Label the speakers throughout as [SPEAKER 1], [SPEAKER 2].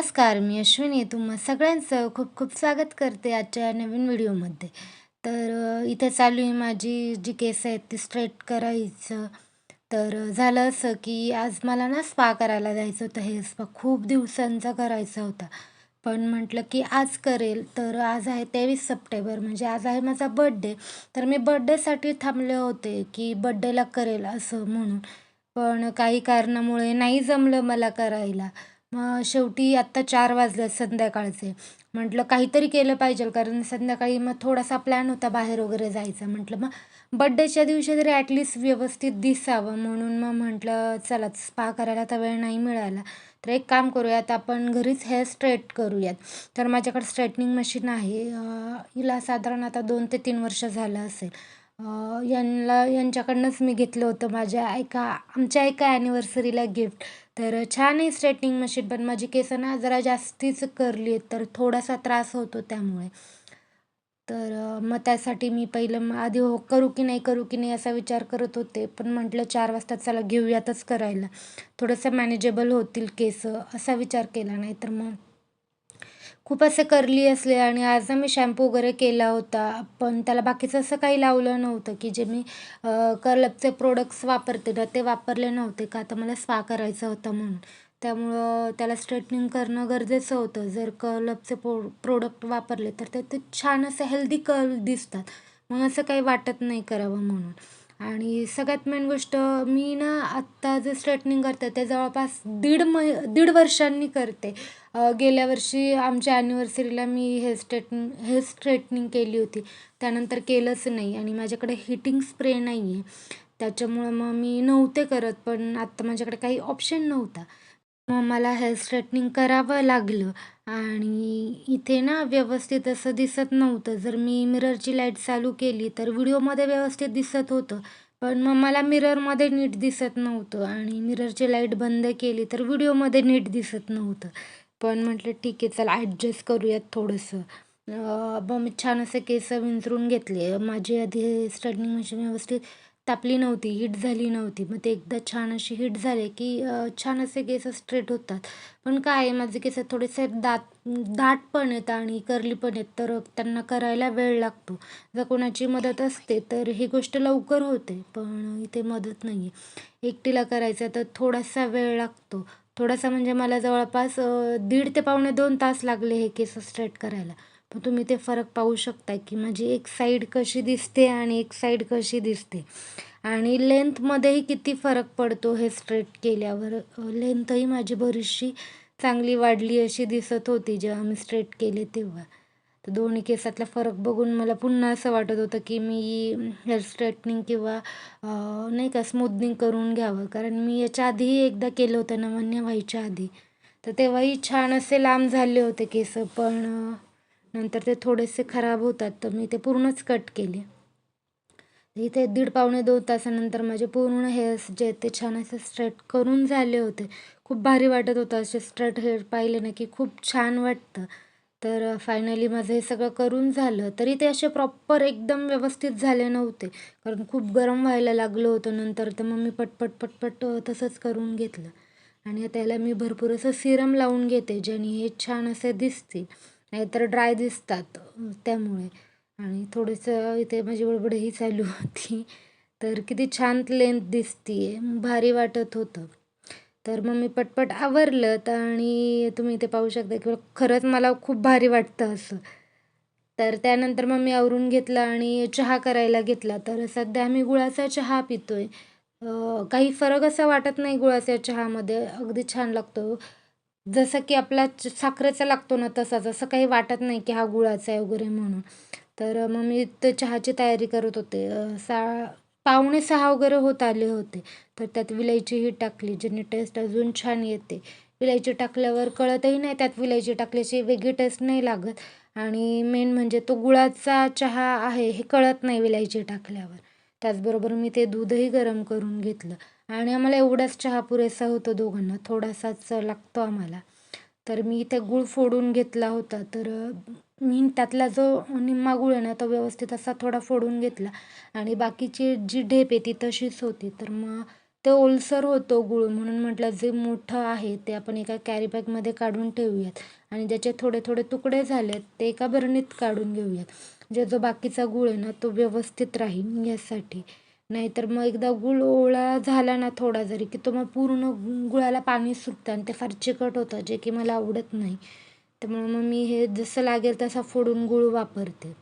[SPEAKER 1] नमस्कार मी अश्विनी तुम्हा सगळ्यांचं खूप खूप स्वागत करते आजच्या नवीन व्हिडिओमध्ये. तर इथे चालू आहे माझी जी केस आहेत ती स्ट्रेट करायचं. तर झालं असं की आज मला ना स्पा करायला जायचं होतं. हे स्पा खूप दिवसांचा करायचा होता. पण म्हटलं की आज करेल. तर आज आहे तेवीस सप्टेंबर. म्हणजे आज आहे माझा बड्डे तर मी बड्डेसाठी थांबले होते की बड्डेला करेल असं म्हणून. पण काही कारणामुळे नाही जमलं मला करायला. मग शेवटी आत्ता चार वाजले संध्याकाळचे. म्हटलं काहीतरी केलं पाहिजे कारण संध्याकाळी मग थोडासा प्लॅन होता बाहेर वगैरे जायचा. म्हटलं मग बड्डेच्या दिवशी तरी ॲटलिस्ट व्यवस्थित दिसावं. म्हणून मग म्हटलं चला स्पा करायला तर वेळ नाही मिळाला. तर एक काम करूयात आपण घरीच हेअर स्ट्रेट करूयात. तर माझ्याकडे स्ट्रेटनिंग मशीन आहे. हिला साधारण आता दोन ते तीन वर्ष झालं असेल. यांना यांच्याकडनंच मी घेतलं होतं माझ्या एका आमच्या एका ॲनिव्हर्सरीला गिफ्ट तर छान आहे स्ट्रेटनिंग मशीन पण माझी केस ना जरा जास्तीच करली आहेत तर थोडासा त्रास होतो त्यामुळे. तर मग त्यासाठी मी पहिलं मग आधी हो करू की नाही करू की नाही असा विचार करत होते पण म्हटलं चार वाजता चला घेऊयातच करायला. थोडंसं मॅनेजेबल होतील केस असा विचार केला नाही तर मग खूप असे करली असले आणि आज ना मी शॅम्पू वगैरे केला होता पण त्याला बाकीचं असं काही लावलं नव्हतं की जे मी कर्लपचे प्रोडक्ट्स वापरते ना ते वापरले नव्हते का? तर मला स्पा करायचा होता म्हणून. त्यामुळं त्याला स्ट्रेटनिंग करणं गरजेचं होतं. जर कर्लपचे प्रो प्रोडक्ट वापरले तर ते ते छान असं हेल्दी कर्ल दिसतात. मग असं काही वाटत नाही करावं म्हणून. आणि सगळ्यात मेन गोष्ट मी ना आत्ता जे स्ट्रेटनिंग करते ते जवळपास दीड मै दीड वर्षांनी करते. गेल्या वर्षी आमच्या ॲनिव्हर्सरीला मी हेअर स्ट्रेटनिंग हेअर स्ट्रेटनिंग केली होती. त्यानंतर केलंच नाही आणि माझ्याकडे हिटिंग स्प्रे नाही आहे त्याच्यामुळं मग मी नव्हते करत पण आत्ता माझ्याकडे काही ऑप्शन नव्हता. मग मला हेअर स्ट्रेटनिंग करावं लागलं. आणि इथे ना व्यवस्थित असं दिसत नव्हतं. जर मी मिररची लाइट चालू केली तर व्हिडिओमध्ये व्यवस्थित दिसत होतं. पण मग मला मिररमध्ये नीट दिसत नव्हतं आणि मिररची लाइट बंद केली तर व्हिडिओमध्ये नीट दिसत नव्हतं. पण म्हटलं ठीक आहे चला ॲडजस्ट करूयात थोडंसं. मग मी छान असे केस विंचरून घेतले. माझी आधी स्ट्रेटनिंग मशीन व्यवस्थित तापली नव्हती हिट झाली नव्हती. मग ते एकदा छान अशी हिट झाले की छान असे केस स्ट्रेट होतात. पण काय आहे माझे केस थोडेसे दात दाट पण आहेत आणि करली पण आहेत तर त्यांना करायला वेळ लागतो. जर कोणाची मदत असते तर ही गोष्ट लवकर होते पण इथे मदत नाही आहे एकटीला करायचं तर थोडासा वेळ लागतो. थोडासा म्हणजे मला जवळपास दीड ते पावणे दोन तास लागले हे केस स्ट्रेट करायला. पण तुम्ही ते फरक पाहू शकता की माझी एक साईड कशी दिसते आणि एक साईड कशी दिसते. आणि लेंथमध्येही किती फरक पडतो हे स्ट्रेट केल्यावर लेंथही माझी बरीचशी चांगली वाढली अशी दिसत होती जेव्हा मी स्ट्रेट केले तेव्हा. तर दोन्ही केसातला फरक बघून मला पुन्हा असं वाटत होतं की मी हेअर स्ट्रेटनिंग किंवा नाही का स्मूदनिंग करून घ्यावं. कारण मी याच्या आधीही एकदा केलं होतं नवन्य व्हायच्या आधी. तर तेव्हाही छान असे लांब झाले होते केस पण नंतर ते थोडेसे खराब होतात तर मी ते पूर्णच कट केले. इथे दीड पावणे दोन तासानंतर माझे पूर्ण हेअर्स जे ते छान असे स्ट्रेट करून झाले होते. खूप भारी वाटत होतं असे स्ट्रेट हेअर पाहिले ना की खूप छान वाटतं. तर फायनली माझं हे सगळं करून झालं. तरी ते असे प्रॉपर एकदम व्यवस्थित झाले नव्हते. कारण खूप गरम व्हायला लागलं होतं. नंतर तर मग मी पटपट पटपट तसंच करून घेतलं. आणि त्याला मी भरपूर असं सिरम लावून घेते ज्याने हे छान असे दिसतील. नाहीतर ड्राय दिसतात त्यामुळे. आणि थोडंसं इथे माझी बडबडही चालू होती. तर किती छान लेंथ दिसतीये. भारी वाटत होतं. तर मग मी पटपट आवरलं तर आणि तुम्ही इथे पाहू शकता की खरंच मला खूप भारी वाटतं असं. तर त्यानंतर मग मी आवरून घेतलं आणि चहा करायला घेतला. तर सध्या आम्ही गुळाचा चहा पितो आहे काही फरक असा वाटत नाही गुळाच्या चहामध्ये. अगदी छान लागतो. जसं की आपला च- साखरेचा लागतो ना तसाच असं काही वाटत नाही की हा गुळाचा आहे वगैरे म्हणून. तर मग मी ते चहाची तयारी करत होते. सा पावणे सहा वगैरे होत आले होते. तर त्यात विलायचीही टाकली ज्याने टेस्ट अजून छान येते. विलायची टाकल्यावर कळतही नाही त्यात विलायची टाकल्याची वेगळी टेस्ट नाही लागत. आणि मेन म्हणजे तो गुळाचा चहा आहे हे कळत नाही विलायची टाकल्यावर. त्याचबरोबर मी ते दूधही गरम करून घेतलं. आणि आम्हाला एवढाच चहा पुरेसा होतो दोघांना. थोडासाच लागतो आम्हाला. तर मी इथे गूळ फोडून घेतला होता. तर मी त्यातला जो निम्मा गूळ आहे ना तो व्यवस्थित असा थोडा फोडून घेतला. आणि बाकीची जी ढेप आहे ती तशीच होती. तर मग ते ओलसर होतो गुळ म्हणून म्हटलं जे मोठं आहे ते आपण एका कॅरीबॅगमध्ये काढून ठेवूयात. आणि ज्याचे थोडे थोडे तुकडे झालेत ते एका बरणीत काढून घेऊयात. जे जो बाकीचा गुळ आहे ना तो व्यवस्थित राहील यासाठी. नाहीतर मग एकदा गुळ ओळा झाला ना थोडा जरी की तो मग पूर्ण गुळाला पाणी सुटतं आणि ते फार चिकट होतं जे की मला आवडत नाही. त्यामुळे मग मी हे जसं लागेल तसा फोडून गुळ वापरते.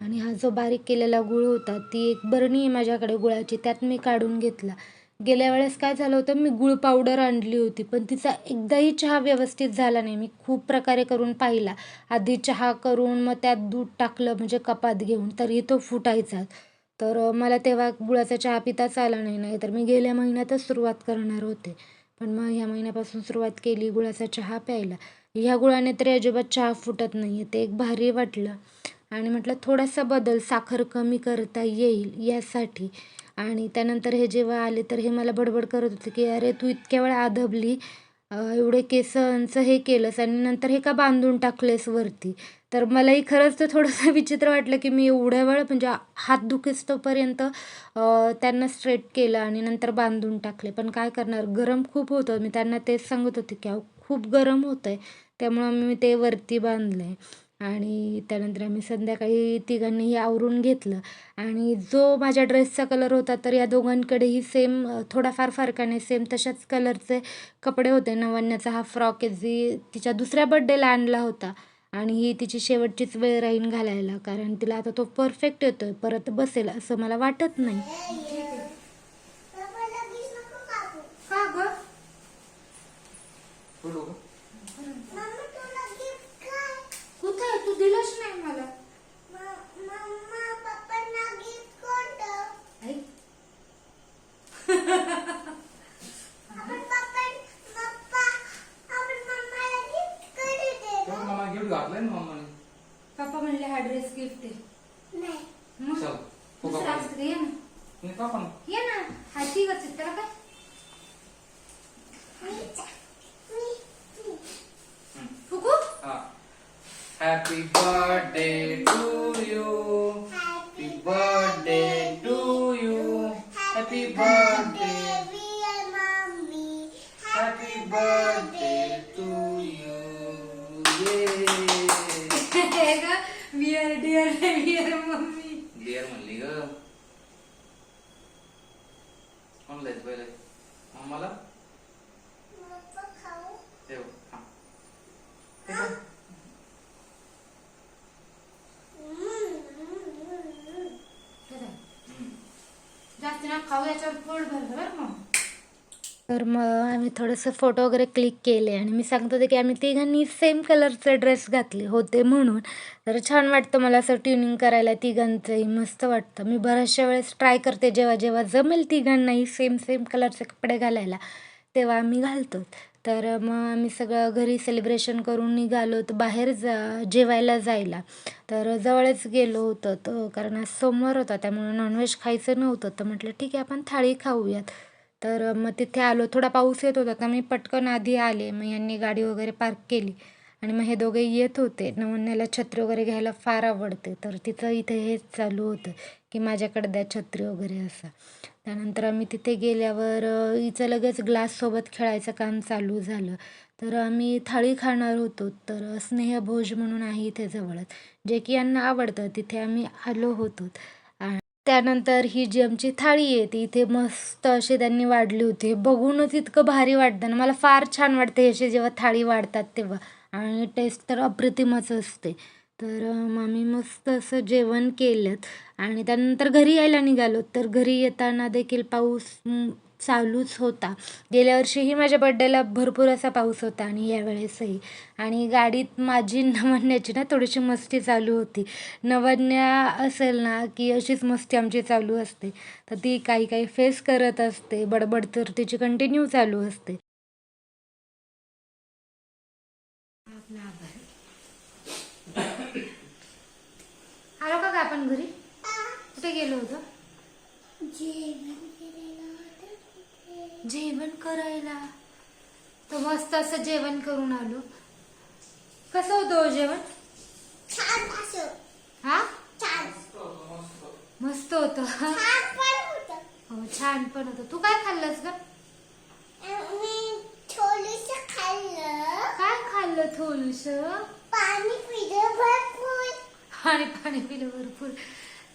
[SPEAKER 1] आणि हा जो बारीक केलेला गुळ होता ती एक बरणी आहे माझ्याकडे गुळाची त्यात मी काढून घेतला. गेल्या वेळेस काय झालं होतं मी गुळ पावडर आणली होती पण तिचा एकदाही चहा व्यवस्थित झाला नाही. मी खूप प्रकारे करून पाहिला. आधी चहा करून मग त्यात दूध टाकलं म्हणजे कपात घेऊन तरी तो फुटायचा. तर मला तेव्हा गुळाचा चहा पिताच आला नाही. नाही तर मी गेल्या महिन्यातच सुरुवात करणार होते. पण मग ह्या महिन्यापासून सुरुवात केली गुळाचा चहा प्यायला. ह्या गुळाने तरी अजिबात चहा फुटत नाही आहे ते एक भारी वाटलं. आणि म्हटलं थोडासा बदल साखर कमी करता येईल यासाठी. आणि त्यानंतर हे जेव्हा आले तर हे मला बडबड करत होते की अरे तू इतक्या वेळा आदबली एवढे केसांचं हे केलंस आणि नंतर हे का बांधून टाकलेस वरती? तर मलाही खरंच तर थोडंसं विचित्र वाटलं की मी एवढ्या वेळ म्हणजे हात दुखिस्तोपर्यंत त्यांना स्ट्रेट केलं आणि नंतर बांधून टाकले. पण काय करणार? गरम खूप होतं. मी त्यांना तेच सांगत होते की अहो खूप गरम होतं आहे त्यामुळं मी ते वरती बांधलं आहे आणि त्यानंतर आम्ही संध्याकाळी तिघांनीही आवरून घेतलं. आणि जो माझ्या ड्रेसचा कलर होता तर या दोघांकडेही सेम थोडाफार फरकाने सेम तशाच कलरचे कपडे होते. नवन्याचा हा फ्रॉक आहे जी तिच्या दुसऱ्या बड्डेला आणला होता. आणि ही तिची शेवटचीच वेळ राहीन घालायला कारण तिला आता तो परफेक्ट येतोय परत बसेल असं मला वाटत नाही? कुठे तू दिलंच नाही मला. हा ड्रेस गिफ्ट आहे मग
[SPEAKER 2] चल तू
[SPEAKER 1] दुसरा असतं, ये ना
[SPEAKER 2] मी का पण
[SPEAKER 1] ये ना हा तिघच आहेत, त्याला काय फुकू
[SPEAKER 2] happy birthday to you happy birthday to you happy birthday
[SPEAKER 1] വീഡിയോയിലെ വീടും तर मग आम्ही थोडंसं फोटो वगैरे क्लिक केले आणि मी सांगत होते की आम्ही तिघांनी सेम कलरचे ड्रेस घातले होते म्हणून. तर छान वाटतं मला असं ट्युनिंग करायला तिघांचंही मस्त वाटतं. मी बऱ्याचशा वेळेस ट्राय करते जेव्हा जेव्हा जमेल तिघांनाही सेम सेम कलरचे कपडे घालायला तेव्हा आम्ही घालतो. तर मग आम्ही सगळं घरी सेलिब्रेशन करून निघालो तर बाहेर जा जेवायला जायला. तर जवळच गेलो होतो तर कारण आज सोमवार होता त्यामुळे नॉनव्हेज खायचं नव्हतं. तर म्हटलं ठीक आहे आपण थाळी खाऊयात. तर मग तिथे आलो. थोडा पाऊस येत होता तर मी पटकन आधी आले. मग यांनी गाडी वगैरे पार्क केली. आणि मग हे दोघे येत होते. नवन्याला छत्री वगैरे घ्यायला फार आवडते. तर तिचं इथे हेच चालू होतं की माझ्याकडे द्या छत्री वगैरे असं. त्यानंतर आम्ही तिथे गेल्यावर हिचं लगेच ग्लाससोबत खेळायचं काम चालू झालं. तर आम्ही थाळी खाणार होतो. तर स्नेहभोज म्हणून आहे इथे जवळच जे की यांना आवडतं. तिथे आम्ही आलो होतो. त्यानंतर ही जी आमची थाळी आहे ती इथे मस्त अशी त्यांनी वाढली होती. बघूनच इतकं भारी वाटतं ना मला फार छान वाटते अशी जेव्हा थाळी वाढतात तेव्हा. आणि टेस्ट तर अप्रतिमच असते. तर मग आम्ही मस्त असं जेवण केलं. आणि त्यानंतर घरी यायला निघालो. तर घरी येताना देखील पाऊस चालूच होता. गेल्या वर्षीही माझ्या बड्डेला भरपूर असा पाऊस होता आणि यावेळेसही. आणि गाडीत माझी नवन्याची ना थोडीशी मस्ती चालू होती. नवन्या असेल ना की अशीच मस्ती आमची चालू असते. तर ती काही काही फेस करत असते. बडबड तर तिची कंटिन्यू चालू असते. आलो का आपण घरी? कुठे गेलो होतो? जेवण करायला. तर मस्त असं जेवण करून आलो. कसं होतं हो जेवण? हा? मस्त होतं. हो छान पण होतं. तू काय खाल्लंस ग? काय खाल्लं थोडस
[SPEAKER 3] पाणी पिलं भरपूर.
[SPEAKER 1] आणि पाणी पिलं भरपूर.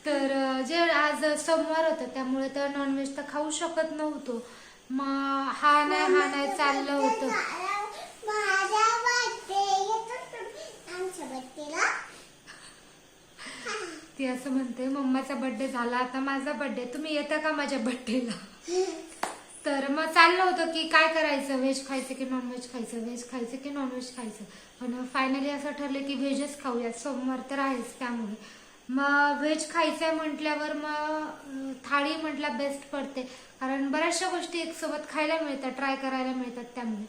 [SPEAKER 1] तर जे आज सोमवार होतं त्यामुळे तर नॉनव्हेज तर खाऊ शकत नव्हतो. मग हा नाही हा नाही चाललं होतं. ती असं म्हणते मम्माचा बर्थडे झाला आता माझा बर्थडे तुम्ही येता का माझ्या बर्थडेला तर मग चाललं होतं की काय करायचं व्हेज खायचं की नॉनव्हेज खायचं व्हेज खायचं की नॉनव्हेज खायचं. पण फायनली असं ठरलं की व्हेजच खाऊया सोमवार तर आहेच त्यामुळे. मग व्हेज खायचं आहे म्हटल्यावर मग थाळी म्हटलं बेस्ट पडते. कारण बऱ्याचशा गोष्टी एक सोबत खायला मिळतात ट्राय करायला मिळतात त्यामुळे.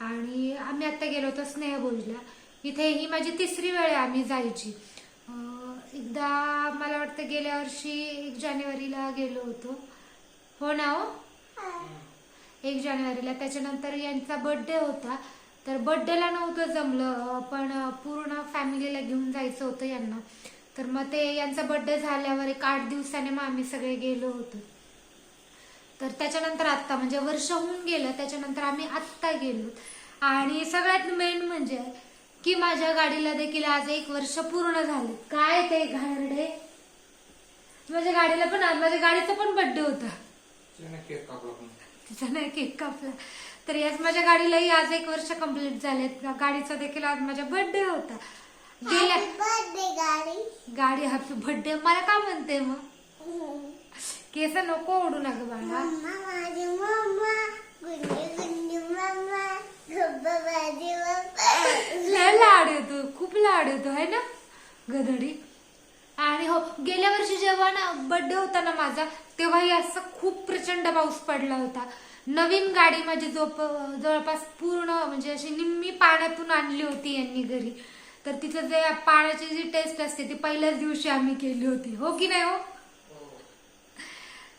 [SPEAKER 1] आणि आम्ही आता गेलो होतो स्नेहभोजला. इथे ही माझी तिसरी वेळ आहे आम्ही जायची. एकदा मला वाटतं गेल्या वर्षी एक जानेवारीला गेलो होतो. हो ना हो? एक जानेवारीला. त्याच्यानंतर यांचा बर्थडे होता. तर बर्थडेला नव्हतं जमलं पण पूर्ण फॅमिलीला घेऊन जायचं होतं यांना. तर मग ते यांचा बर्थडे झाल्यावर एक आठ दिवसाने मग आम्ही सगळे गेलो होतो. तर त्याच्यानंतर आत्ता म्हणजे वर्ष होऊन गेलं त्याच्यानंतर आम्ही आत्ता गेलो. आणि सगळ्यात मेन म्हणजे की माझ्या गाडीला देखील आज एक वर्ष पूर्ण झाले. काय ते घाणेरडे? माझ्या गाडीला पण माझ्या गाडीचा पण बर्थडे होता. तिचा नाही केक कापला तर याच माझ्या गाडीलाही आज एक वर्ष कंप्लीट झालेत. गाडीचा देखील आज माझा बर्थडे होता. गेल्या
[SPEAKER 3] बर्थडे गाडी
[SPEAKER 1] गाडी हॅपी बर्थडे मला का म्हणते मग? केस नको ओढू लाग बाळा. लाड येतो खूप लाड येतो आहे ना? गधडी आणि हो गेल्या वर्षी जेव्हा ना बर्थडे होता ना माझा तेव्हाही असं खूप प्रचंड पाऊस पडला होता. नवीन गाडी माझी जोप जवळपास पूर्ण म्हणजे अशी निम्मी पाण्यातून आणली होती यांनी घरी. तर तिचं जे पाण्याची जी टेस्ट असते ती पहिल्याच दिवशी आम्ही केली होती. हो की नाही हो?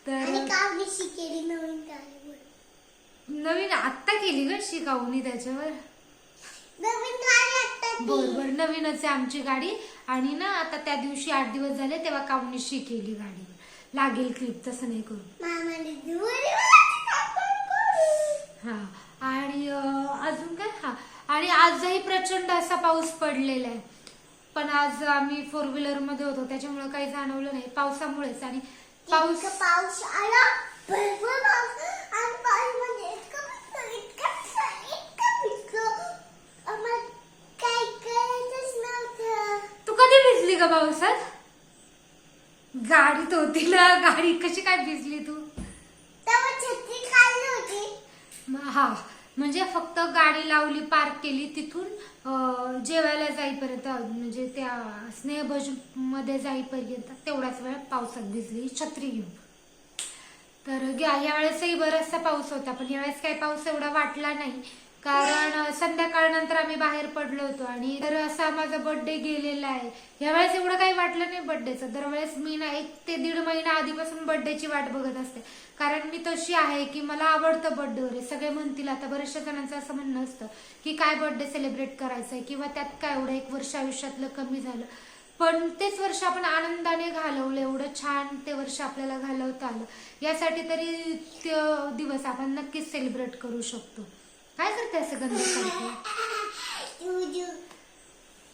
[SPEAKER 1] तर
[SPEAKER 3] शिकेली नवीन
[SPEAKER 1] नवीन आत्ता केली ग शिकाऊनी त्याच्यावर.
[SPEAKER 3] नवीन गाडी आता
[SPEAKER 1] बर बर. नवीनच आहे आमची गाडी. आणि ना आता त्या दिवशी आठ दिवस झाले तेव्हा कावनीशी केली गाडी. लागेल क्लिप तसं नाही करू. हा. आणि अजून काय? हा. आणि आजही प्रचंड असा पाऊस पडलेला आहे. पण आज आम्ही फोर व्हीलरमध्ये होतो त्याच्यामुळे काही जाणवलं नाही. पावसामुळेच आणि पाऊस
[SPEAKER 3] पाऊस आला भरपूर पाऊस. आणि पाऊस म्हणजे
[SPEAKER 1] तू कधी भिजली का पावसात? गाडीत होती ना गाडी कशी काय भिजली तू?
[SPEAKER 3] छत्री काढली होती.
[SPEAKER 1] हा. म्हणजे फक्त गाडी लावली पार्क केली तिथून जेवायला जाईपर्यंत म्हणजे त्या स्नेहभजमध्ये जाईपर्यंत तेवढाच वेळ पावसात भिजली छत्री घेऊन. तर यावेळेसही बराचसा पाऊस होता पण यावेळेस काही पाऊस एवढा वाटला नाही. कारण संध्याकाळनंतर आम्ही बाहेर पडलो होतो आणि तर असा माझा बर्थडे गेलेला आहे. यावेळेस एवढं काही वाटलं नाही बर्थडेचं दरवेळेस मी ना एक ते दीड महिना आधीपासून बर्थडेची वाट बघत असते. कारण मी तशी आहे की मला आवडतं बर्थडे वगैरे. सगळे म्हणतील आता बऱ्याचशा जणांचं असं म्हणणं असतं की काय बर्थडे सेलिब्रेट करायचंय किंवा त्यात काय एवढं एक वर्ष आयुष्यातलं कमी झालं. पण तेच वर्ष आपण आनंदाने घालवलं एवढं छान ते वर्ष आपल्याला घालवता आलं. यासाठी तरी ते दिवस आपण नक्कीच सेलिब्रेट करू शकतो. काय करते असं गंधसारखं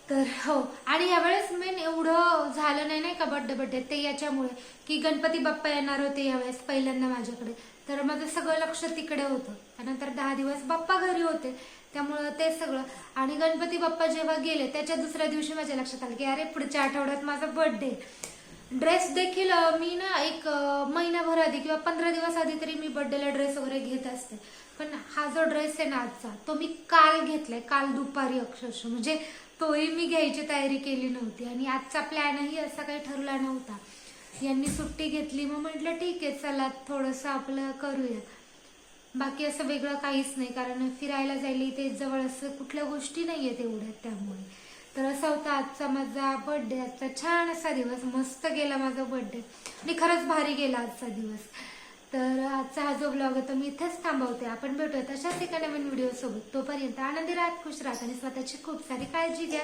[SPEAKER 1] तर हो आणि यावेळेस मेन एवढं झालं नाही नाही का बड्डे बड्डे ते याच्यामुळे की गणपती बाप्पा येणार होते यावेळेस पहिल्यांदा माझ्याकडे. तर माझं सगळं लक्ष तिकडे होतं. त्यानंतर दहा दिवस बाप्पा घरी होते. त्यामुळं ते सगळं. आणि गणपती बाप्पा जेव्हा गेले त्याच्या दुसऱ्या दिवशी माझ्या लक्षात आलं की अरे पुढच्या आठवड्यात माझा बर्थडे ड्रेस देखील मी ना एक महिनाभर आधी किंवा पंधरा दिवस आधी तरी मी बर्थडेला ड्रेस वगैरे घेत असते. पण हा जो ड्रेस आहे ना आजचा तो मी काल घेतलाय काल दुपारी अक्षरशः. म्हणजे तोही मी घ्यायची तयारी केली नव्हती आणि आजचा प्लॅनही असा काही ठरला नव्हता. यांनी सुट्टी घेतली मग म्हटलं ठीक आहे चला थोडंसं आपलं करूया. बाकी असं वेगळं काहीच नाही कारण फिरायला जायला इथे जवळ असं कुठल्या गोष्टी नाही आहेत एवढ्या त्यामुळे. तर असा होता आजचा माझा बर्थडे आजचा छान असा दिवस मस्त गेला माझा बर्थडे आणि खरंच भारी गेला आजचा दिवस. तर आजचा हा जो ब्लॉग आहे तो मी इथेच थांबवते. आपण भेटूया तशाच एका नवीन व्हिडिओ सोबत. तोपर्यंत आनंदी राहत खुश राहत आणि स्वतःची खूप सारी काळजी घ्या.